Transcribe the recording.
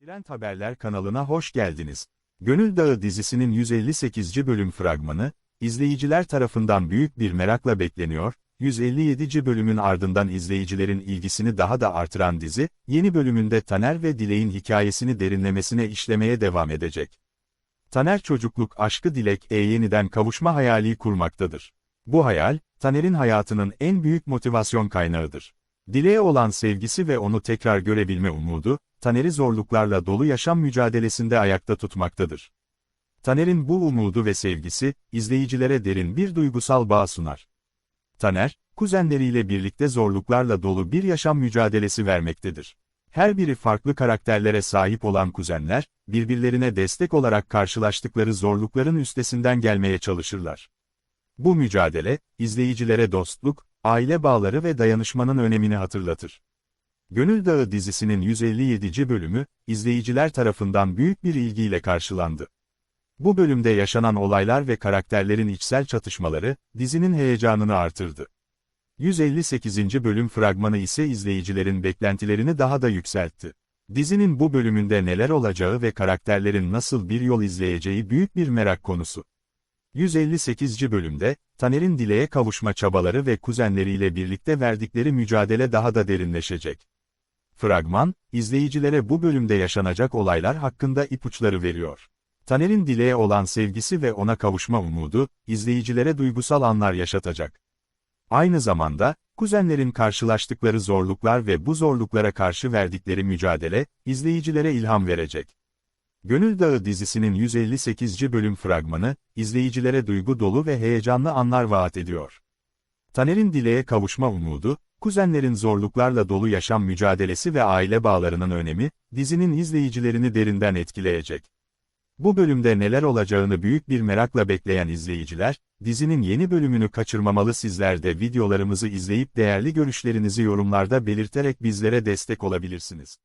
Trend Haberler kanalına hoş geldiniz. Gönül Dağı dizisinin 158. bölüm fragmanı, izleyiciler tarafından büyük bir merakla bekleniyor, 157. bölümün ardından izleyicilerin ilgisini daha da artıran dizi, yeni bölümünde Taner ve Dilek'in hikayesini derinlemesine işlemeye devam edecek. Taner çocukluk aşkı Dilek e yeniden kavuşma hayali kurmaktadır. Bu hayal, Taner'in hayatının en büyük motivasyon kaynağıdır. Dilek'e olan sevgisi ve onu tekrar görebilme umudu, Taner'i zorluklarla dolu yaşam mücadelesinde ayakta tutmaktadır. Taner'in bu umudu ve sevgisi, izleyicilere derin bir duygusal bağ sunar. Taner, kuzenleriyle birlikte zorluklarla dolu bir yaşam mücadelesi vermektedir. Her biri farklı karakterlere sahip olan kuzenler, birbirlerine destek olarak karşılaştıkları zorlukların üstesinden gelmeye çalışırlar. Bu mücadele, izleyicilere dostluk, aile bağları ve dayanışmanın önemini hatırlatır. Gönül Dağı dizisinin 157. bölümü, izleyiciler tarafından büyük bir ilgiyle karşılandı. Bu bölümde yaşanan olaylar ve karakterlerin içsel çatışmaları, dizinin heyecanını artırdı. 158. bölüm fragmanı ise izleyicilerin beklentilerini daha da yükseltti. Dizinin bu bölümünde neler olacağı ve karakterlerin nasıl bir yol izleyeceği büyük bir merak konusu. 158. bölümde, Taner'in Dilek'e kavuşma çabaları ve kuzenleriyle birlikte verdikleri mücadele daha da derinleşecek. Fragman, izleyicilere bu bölümde yaşanacak olaylar hakkında ipuçları veriyor. Taner'in Dilek'e olan sevgisi ve ona kavuşma umudu, izleyicilere duygusal anlar yaşatacak. Aynı zamanda, kuzenlerin karşılaştıkları zorluklar ve bu zorluklara karşı verdikleri mücadele, izleyicilere ilham verecek. Gönül Dağı dizisinin 158. bölüm fragmanı, izleyicilere duygu dolu ve heyecanlı anlar vaat ediyor. Taner'in Dilek'e kavuşma umudu, kuzenlerin zorluklarla dolu yaşam mücadelesi ve aile bağlarının önemi, dizinin izleyicilerini derinden etkileyecek. Bu bölümde neler olacağını büyük bir merakla bekleyen izleyiciler, dizinin yeni bölümünü kaçırmamalı sizler de videolarımızı izleyip değerli görüşlerinizi yorumlarda belirterek bizlere destek olabilirsiniz.